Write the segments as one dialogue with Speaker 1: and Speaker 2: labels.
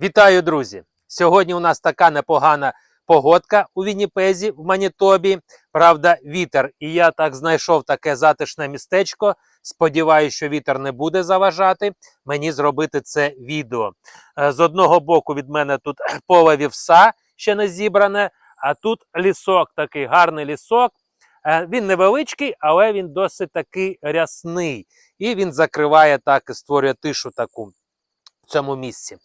Speaker 1: Вітаю, друзі! Сьогодні у нас така непогана погодка у Вінніпезі в Манітобі. Правда, вітер. І я так знайшов таке затишне містечко. Сподіваюся, що вітер не буде заважати мені зробити це відео. Е, З одного боку від мене тут поле вівса ще не зібране, а тут лісок, такий гарний лісок. Е, Він невеличкий, але він досить такий рясний. І він закриває так і створює тишу таку цьому місці.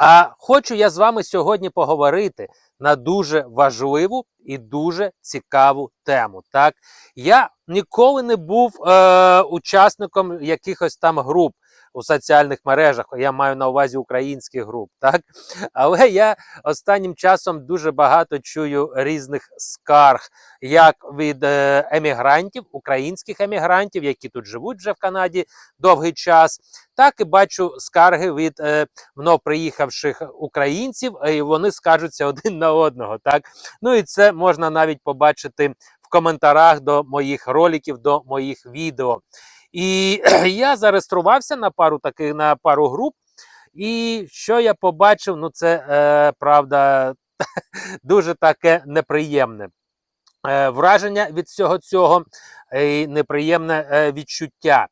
Speaker 1: А хочу я з вами сьогодні поговорити на дуже важливу і дуже цікаву тему. Так, я ніколи не був е, учасником якихось там груп у соціальних мережах. Я маю на увазі українських груп, так але я останнім часом дуже багато чую різних скарг, як від е, емігрантів, українських емігрантів, які тут живуть вже в Канаді довгий час, так і бачу скарги від е, мною приїхавших українців, е, і вони скаржуться один на одного. Так, ну і це можна навіть побачити в коментарях до моїх роликів, до моїх відео. І я зареєструвався на пару таких на пару груп. І що я побачив, ну це е, правда дуже таке неприємне. Е, враження від всього цього і неприємне е, відчуття.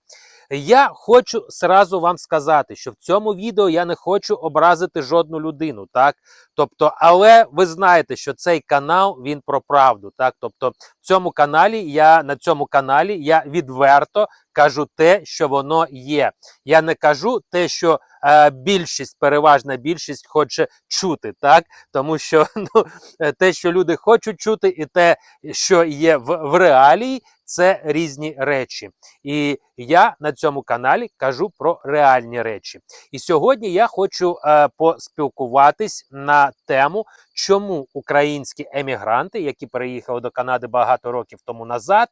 Speaker 1: Я хочу сразу вам сказати, що в цьому відео я не хочу образити жодну людину, так? Тобто, але ви знаєте, що цей канал він про правду. Так, тобто, в цьому каналі я на цьому каналі я відверто кажу те, що воно є. Я не кажу те, що е, більшість, переважна більшість хоче чути, так тому що ну, е, те, що люди хочуть чути, і те, що є в, в реалії, це різні речі. І я на цьому каналі кажу про реальні речі. І сьогодні я хочу е, поспілкуватись на тему, чому українські емігранти, які переїхали до Канади багато років тому назад,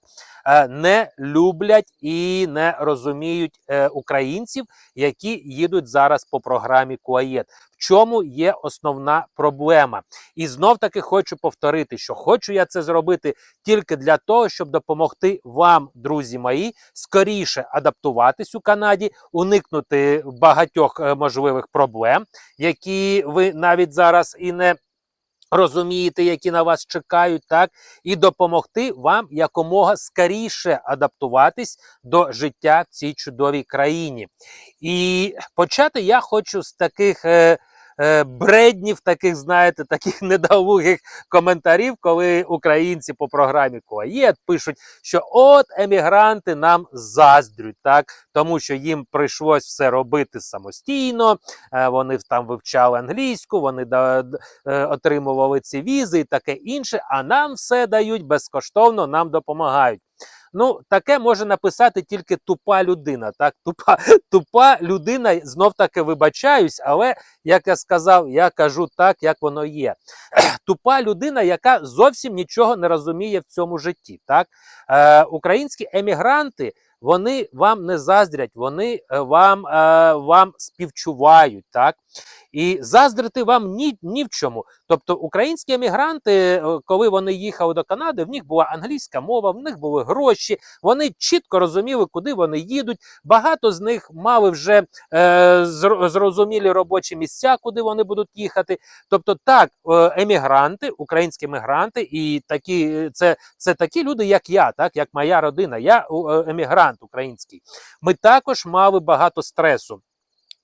Speaker 1: е, не люблять і не розуміють е, українців, які їдуть зараз по програмі Куаєт. Чому є основна проблема? І знов таки хочу повторити, що хочу я це зробити тільки для того, щоб допомогти вам, друзі мої, скоріше адаптуватись у Канаді, уникнути багатьох е, можливих проблем, які ви навіть зараз і не розумієте, які на вас чекають, так і допомогти вам якомога скоріше адаптуватись до життя в цій чудовій країні. І почати я хочу з таких. Е, Бреднів, таких, знаєте, таких недолугих коментарів, коли українці по програмі Коаєт пишуть, що от емігранти нам заздрють, так тому що їм прийшлось все робити самостійно. е, Вони там вивчали англійську, вони е, отримували ці візи і таке інше. А нам все дають безкоштовно, нам допомагають. Ну, таке може написати тільки тупа людина. Так, тупа, тупа людина, знов таки вибачаюсь, але як я сказав, я кажу так, як воно є. Тупа людина, яка зовсім нічого не розуміє в цьому житті. Так, е, українські емігранти. Вони вам не заздрять, вони е, вам, е, вам співчувають, так? І заздрити вам ні, ні в чому. Тобто українські емігранти, е, коли вони їхали до Канади, в них була англійська мова, в них були гроші, вони чітко розуміли, куди вони їдуть. Багато з них мали вже е, зрозумілі робочі місця, куди вони будуть їхати. Тобто, так, емігранти, українські емігранти, і такі це, це такі люди, як я, так як моя родина. Я у- е, український. Ми також мали багато стресу.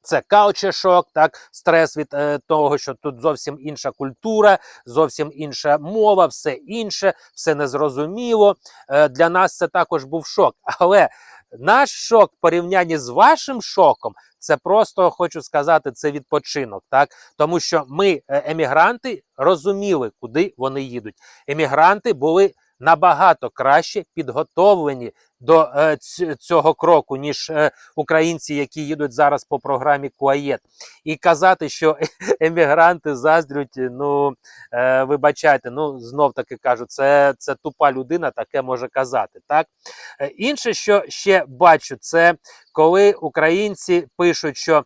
Speaker 1: Це кауче-шок, так, стрес від е, того, що тут зовсім інша культура, зовсім інша мова, все інше, все незрозуміло. Е, для нас це також був шок. Але наш шок в порівнянні з вашим шоком, це просто хочу сказати, це відпочинок, так тому що ми, е, емігранти, розуміли, куди вони їдуть. Емігранти були набагато краще підготовлені до е, цього кроку, ніж е, українці, які їдуть зараз по програмі Куаєт. І казати, що емігранти заздрють, ну е, вибачайте, ну знов таки кажу, це, це тупа людина таке може казати. Так? Інше, що ще бачу, це коли українці пишуть, що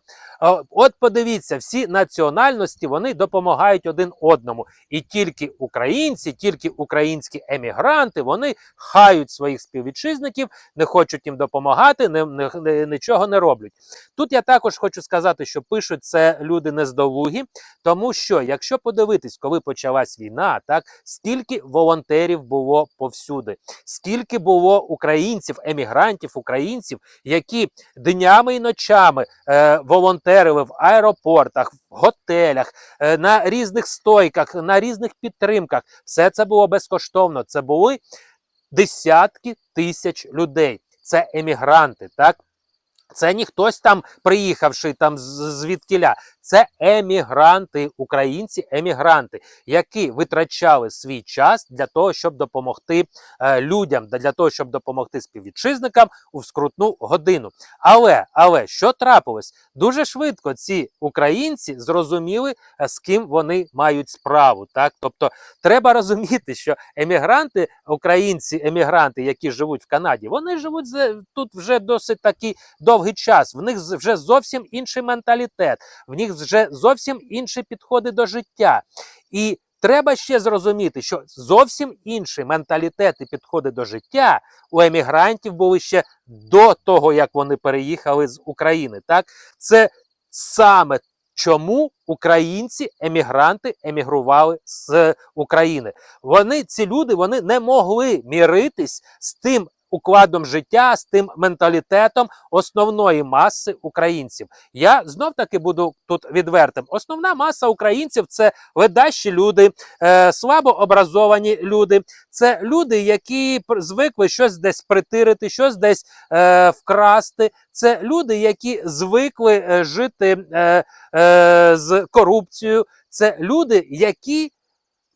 Speaker 1: от подивіться, всі національності вони допомагають один одному. І тільки українці, тільки українські емігранти, вони хають своїх співвітчизників українців, не хочуть їм допомагати, не, не, не- нічого не роблять. Тут я також хочу сказати, що пишуть це люди нездолугі, тому що якщо подивитись, коли почалась війна, так скільки волонтерів було повсюди, скільки було українців, емігрантів, українців, які днями і ночами е, волонтерили в аеропортах, в готелях, е, на різних стойках, на різних підтримках. Все це було безкоштовно. Це були десятки тисяч людей. Це емігранти, так? Це не хтось там приїхавши там звідкіля. Це емігранти, українці, емігранти, які витрачали свій час для того, щоб допомогти е, людям, для того, щоб допомогти співвітчизникам у скрутну годину. Але, але що трапилось? Дуже швидко ці українці зрозуміли, е, з ким вони мають справу. Так, тобто треба розуміти, що емігранти, українці, емігранти, які живуть в Канаді, вони живуть тут вже досить такий довгий час. В них вже зовсім інший менталітет, в них вже зовсім інші підходи до життя. І треба ще зрозуміти, що зовсім інший менталітет і підходи до життя у емігрантів були ще до того, як вони переїхали з України. Так, це саме чому українці, емігранти, емігрували з України. Вони, ці люди, вони не могли міритись з тим укладом життя, з тим менталітетом основної маси українців. Я знов таки буду тут відвертим. Основна маса українців це ледащі люди, е, слабообразовані люди. Це люди, які звикли щось десь притирити, щось десь е, вкрасти. Це люди, які звикли е, жити е, е, з корупцією. Це люди, які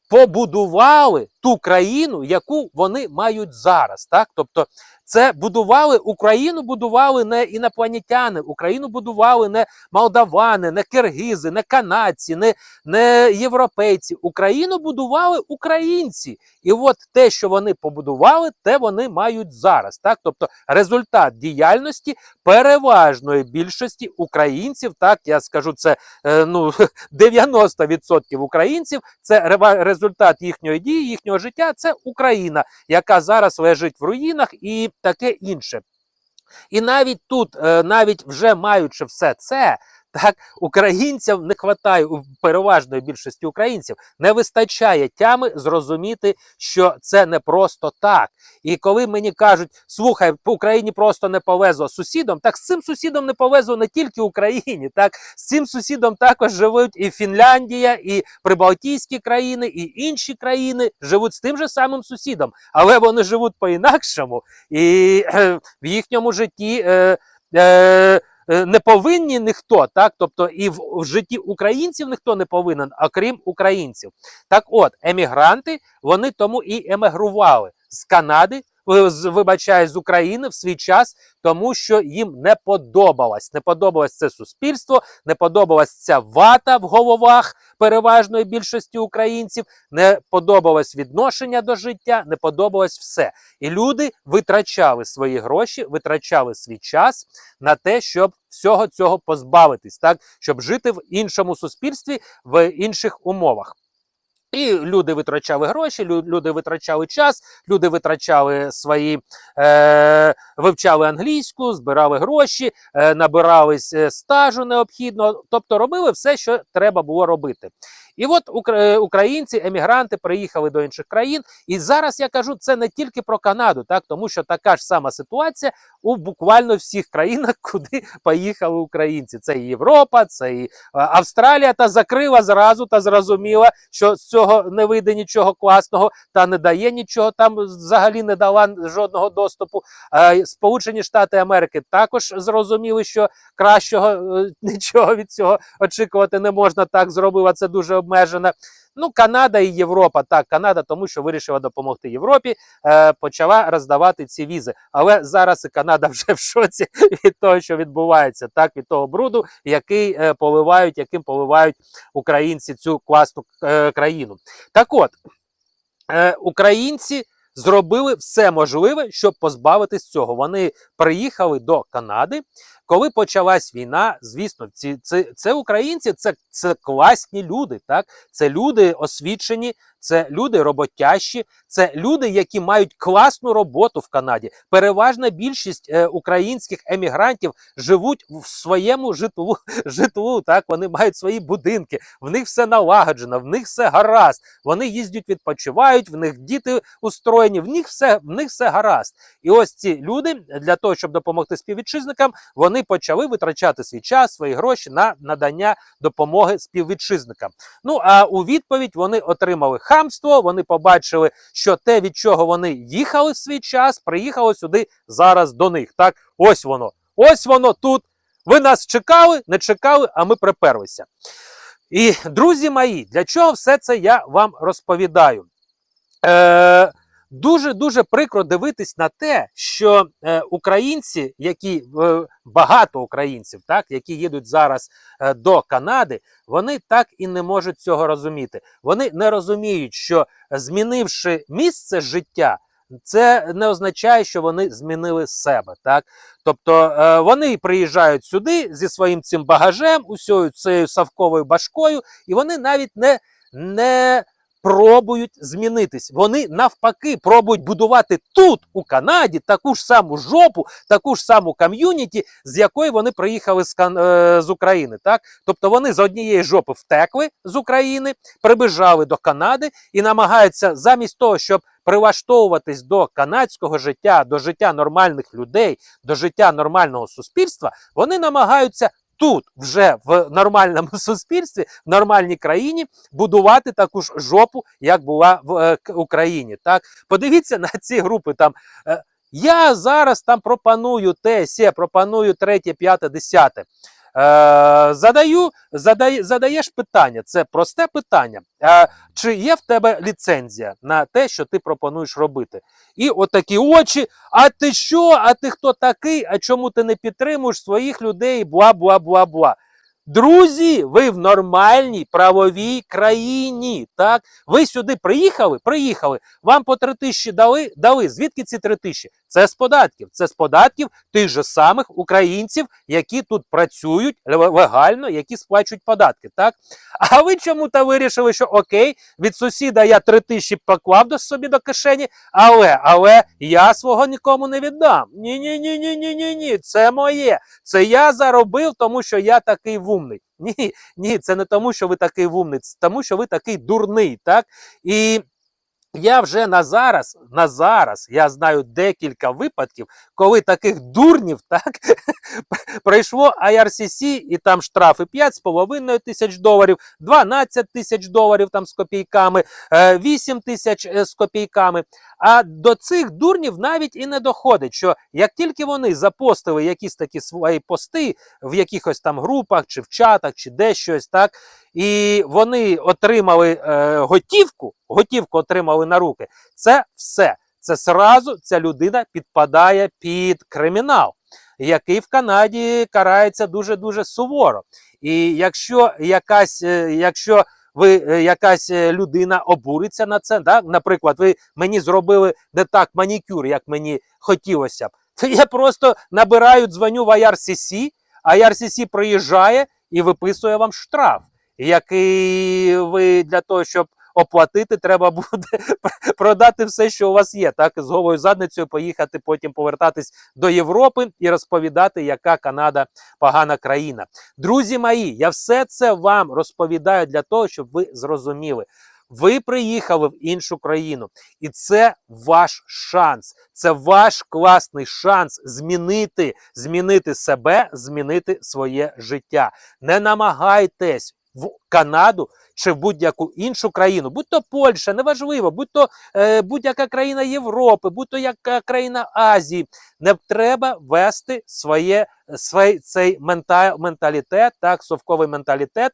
Speaker 1: побудували ту країну, яку вони мають зараз. Так? Тобто, це будували Україну, будували не інопланетяни, Україну будували не молдавани, не киргизи, не канадці, не, не європейці. Україну будували українці. І от те, що вони побудували, те вони мають зараз. Так? Тобто результат діяльності переважної більшості українців, так я скажу це е, ну 90% українців. Це результат їхньої дії, їхнього життя. Це Україна, яка зараз лежить в руїнах і таке інше. І навіть тут, е, навіть вже маючи все це, так українцям не вистачає у переважної більшості українців, не вистачає тями зрозуміти, що це не просто так. І коли мені кажуть, слухай, по Україні просто не повезло сусідом, так з цим сусідом не повезло не тільки Україні, так з цим сусідом також живуть і Фінляндія, і Прибалтійські країни, і інші країни живуть з тим же самим сусідом, але вони живуть по-інакшому, і е, в їхньому житті. Е, е, не повинні ніхто, так тобто і в, в житті українців ніхто не повинен, окрім українців. Так, от емігранти вони тому і емігрували з Канади, е, вибачаю, з України в свій час, тому що їм не подобалось. Не подобалось це суспільство, не подобалась ця вата в головах переважної більшості українців, не подобалось відношення до життя, не подобалось все. І люди витрачали свої гроші, витрачали свій час на те, щоб всього цього позбавитись, так щоб жити в іншому суспільстві в інших умовах. І люди витрачали гроші, люди витрачали час, люди витрачали свої, е, вивчали англійську, збирали гроші, е, набирались е, стажу необхідного, тобто робили все, що треба було робити. І от е, українці, емігранти приїхали до інших країн. І зараз я кажу це не тільки про Канаду, так тому що така ж сама ситуація у буквально всіх країнах, куди поїхали українці. Це і Європа, це і е, Австралія та закрила зразу та зрозуміла, що з цього не вийде нічого класного та не дає нічого. Там взагалі не дала жодного доступу. Е, Сполучені Штати Америки також зрозуміли, що кращого нічого від цього очікувати не можна. Так зробила це дуже обмежено. Ну, Канада і Європа, так, Канада, тому що вирішила допомогти Європі, е, почала роздавати ці візи. Але зараз і Канада вже в шоці від того, що відбувається, так від того бруду, який е, поливають, яким поливають українці цю класну е, країну. Так от, е, українці зробили все можливе, щоб позбавитись цього. Вони приїхали до Канади. Коли почалась війна, звісно, ці це, це українці, це, це класні люди. Так, це люди освічені, це люди роботящі, це люди, які мають класну роботу в Канаді. Переважна більшість е, українських емігрантів живуть в своєму житлу, житлу. Так вони мають свої будинки, в них все налагоджено, в них все гаразд. Вони їздять, відпочивають, в них діти устроєні, в них все, в них все гаразд. І ось ці люди для того, щоб допомогти співвітчизникам, вони почали витрачати свій час, свої гроші на надання допомоги співвітчизникам. Ну а у відповідь вони отримали хамство. Вони побачили, що те, від чого вони їхали в свій час, приїхало сюди зараз до них. Так, ось воно, ось воно тут. Ви нас чекали, не чекали, а ми приперлися. І друзі мої, для чого все це я вам розповідаю? Е, Дуже дуже прикро дивитись на те, що е, українці, які е, багато українців, так які їдуть зараз е, до Канади, вони так і не можуть цього розуміти. Вони не розуміють, що змінивши місце життя, це не означає, що вони змінили себе. Так, тобто е, вони приїжджають сюди зі своїм цим багажем, усією цією савковою башкою, і вони навіть не, не пробують змінитись. Вони навпаки пробують будувати тут, у Канаді, таку ж саму жопу, таку ж саму ком'юніті, з якої вони приїхали з, е, з України. Так? Тобто вони з однієї жопи втекли з України, прибіжали до Канади і намагаються замість того, щоб прилаштовуватись до канадського життя, до життя нормальних людей, до життя нормального суспільства, вони намагаються. Тут вже в нормальному суспільстві, в нормальній країні будувати таку ж жопу, як була в е, Україні. Так, подивіться на ці групи. Там е, я зараз там пропоную те, сє, пропоную третє, п'яте, десяте. Е, задаю, задай, задаєш питання. Це просте питання. Е, чи є в тебе ліцензія на те, що ти пропонуєш робити? І отакі очі. А ти що? А ти хто такий? А чому ти не підтримуєш своїх людей? Бла бла бла бла. Друзі, ви в нормальній правовій країні. Так, ви сюди приїхали? Приїхали. Вам по три тисячі дали? Дали. Звідки ці три тисячі? Це з податків. Це з податків тих же самих українців, які тут працюють легально, які сплачують податки. Так, а ви чому-то вирішили, що окей, від сусіда я три тисячі поклав до собі до кишені, але, але я свого нікому не віддам. Ні, ні, ні, ні, ні, ні, ні. Це моє. Це я заробив, тому що я такий вумний. Ні, ні, це не тому, що ви такий вумний, це тому, що ви такий дурний, так? І я вже на зараз, на зараз я знаю декілька випадків, коли таких дурнів так прийшло IRCC і там штрафи 5,5 тисяч доларів, 12 тисяч доларів там з копійками, е, 8 тисяч е, з копійками. А до цих дурнів навіть і не доходить, що як тільки вони запостили якісь такі свої пости в якихось там групах, чи в чатах, чи де щось так, і вони отримали е, готівку, готівку отримали на руки, це все. Це сразу ця людина підпадає під кримінал, який в Канаді карається дуже дуже суворо. І якщо якась, е, якщо ви е, якась е, людина обуриться на це, да? наприклад, ви мені зробили не так манікюр, як мені хотілося б, то я просто набираю, дзвоню в IRCC, IRCC приїжджає і виписує вам штраф, який ви для того, щоб оплатити, треба буде продати все, що у вас є, так з голою задницею поїхати, потім повертатись до Європи і розповідати, яка Канада погана країна. Друзі мої, я все це вам розповідаю для того, щоб ви зрозуміли. Ви приїхали в іншу країну, і це ваш шанс. Це ваш класний шанс змінити, змінити себе, змінити своє життя. Не намагайтесь в Канаду чи в будь-яку іншу країну, будь то Польща, неважливо, будь то е, будь-яка країна Європи, будь то яка країна Азії. Не треба вести своє, свій, цей мента, менталітет, так, совковий менталітет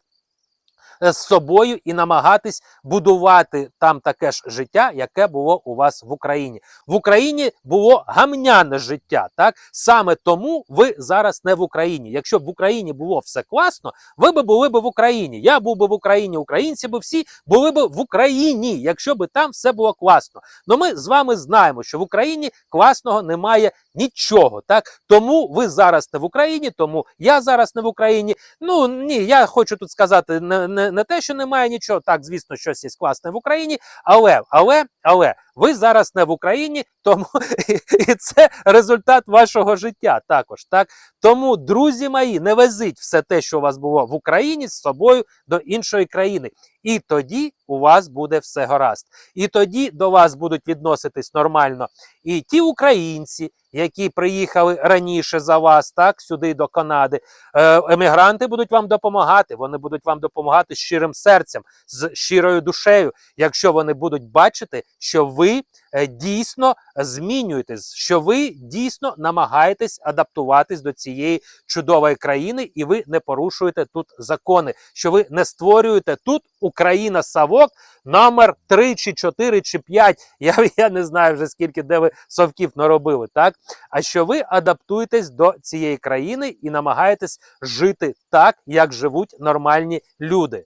Speaker 1: з собою і намагатись будувати там таке ж життя, яке було у вас в Україні. В Україні було гамняне життя. Так саме тому ви зараз не в Україні. Якщо б в Україні було все класно, ви б були б в Україні. Я був би в Україні, українці б всі були б в Україні, якщо б там все було класно. Но ми з вами знаємо, що в Україні класного немає нічого. Так тому ви зараз не в Україні, тому я зараз не в Україні. Ну ні, я хочу тут сказати, не, не не, те, що немає нічого. Так, звісно, щось є класне в Україні, але, але, але ви зараз не в Україні, тому і це результат вашого життя також. Так тому, друзі мої, не везіть все те, що у вас було в Україні, з собою до іншої країни. І тоді у вас буде все гаразд. І тоді до вас будуть відноситись нормально і ті українці, які приїхали раніше за вас, так сюди до Канади. Е, емігранти будуть вам допомагати. Вони будуть вам допомагати з щирим серцем, з щирою душею, якщо вони будуть бачити, що ви е, дійсно змінюєтесь, що ви дійсно намагаєтесь адаптуватись до цієї чудової країни, і ви не порушуєте тут закони, що ви не створюєте тут Україна Савок номер 3 чи 4 чи 5. Я, я не знаю вже скільки де ви совків наробили, так? А що ви адаптуєтесь до цієї країни і намагаєтесь жити так, як живуть нормальні люди.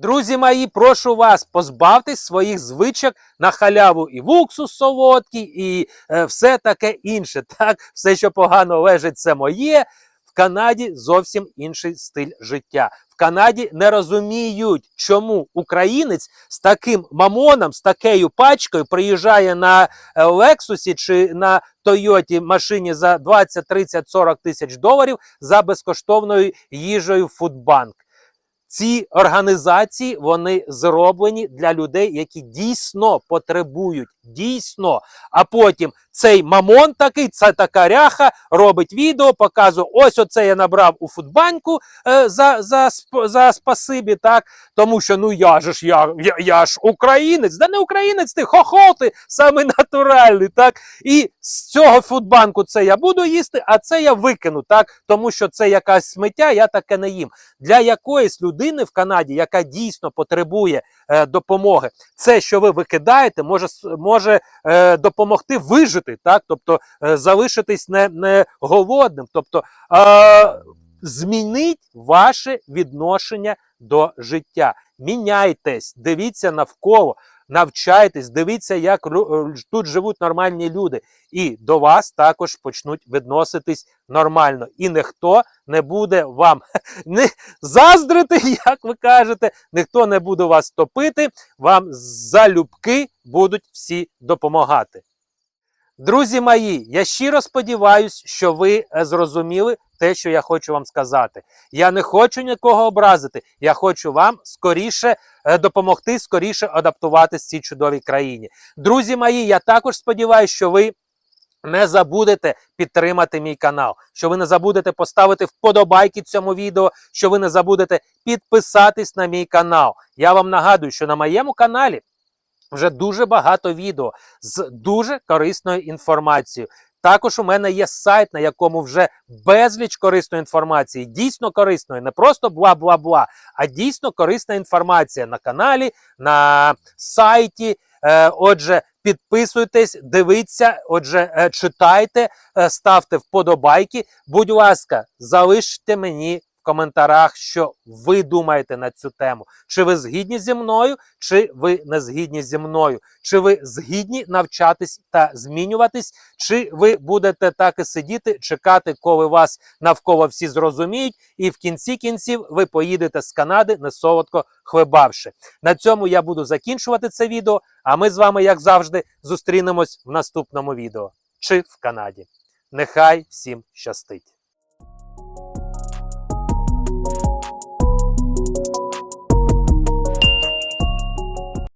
Speaker 1: Друзі мої, прошу вас, позбавтесь своїх звичок на халяву і в уксус солодкий, і е, все таке інше. Так, все, що погано лежить, це моє. В Канаді зовсім інший стиль життя. В Канаді не розуміють, чому українець з таким мамоном, з такою пачкою приїжджає на е, Лексусі чи на Тойоті машині за 20, 30, 40 тисяч доларів за безкоштовною їжею в Фудбанк. Ці організації вони зроблені для людей, які дійсно потребують, дійсно. А потім цей мамон такий, ця така ряха, робить відео, показує, ось оце я набрав у футбанку е, за, за, за спасибі, так? Тому що ну я ж я, я, я ж українець, да не українець ти, хохол ти, саме натуральний, так? І з цього фудбанку це я буду їсти, а це я викину, так? Тому що це якась сміття, я таке не їм. Для якоїсь людини в Канаді, яка дійсно потребує е, допомоги, це, що ви викидаєте, може, може е, допомогти вижити, так? Тобто е, залишитись не, не голодним. Тобто змініть ваше відношення до життя. Міняйтесь, дивіться навколо, навчайтесь, дивіться, як е, тут живуть нормальні люди. І до вас також почнуть відноситись нормально. І ніхто не буде вам не заздрити, як ви кажете, ніхто не буде вас топити, вам залюбки будуть всі допомагати. Друзі мої, я щиро сподіваюся, що ви е, зрозуміли те, що я хочу вам сказати. Я не хочу нікого образити. Я хочу вам скоріше е, допомогти, скоріше адаптуватись цій чудовій країні. Друзі мої, я також сподіваюся, що ви не забудете підтримати мій канал, що ви не забудете поставити вподобайки цьому відео, що ви не забудете підписатись на мій канал. Я вам нагадую, що на моєму каналі вже дуже багато відео з дуже корисною інформацією. Також у мене є сайт, на якому вже безліч корисної інформації, дійсно корисної, не просто бла-бла-бла, а дійсно корисна інформація на каналі, на сайті. Е, отже, підписуйтесь, дивіться, отже, е, читайте, е, ставте вподобайки. Будь ласка, залиште мені коментарях, що ви думаєте на цю тему. Чи ви згідні зі мною, чи ви не згідні зі мною? Чи ви згідні навчатись та змінюватись, чи ви будете так і сидіти, чекати, коли вас навколо всі зрозуміють, і в кінці кінців ви поїдете з Канади не солодко хлебавши. На цьому я буду закінчувати це відео. А ми з вами, як завжди, зустрінемось в наступному відео чи в Канаді. Нехай всім щастить!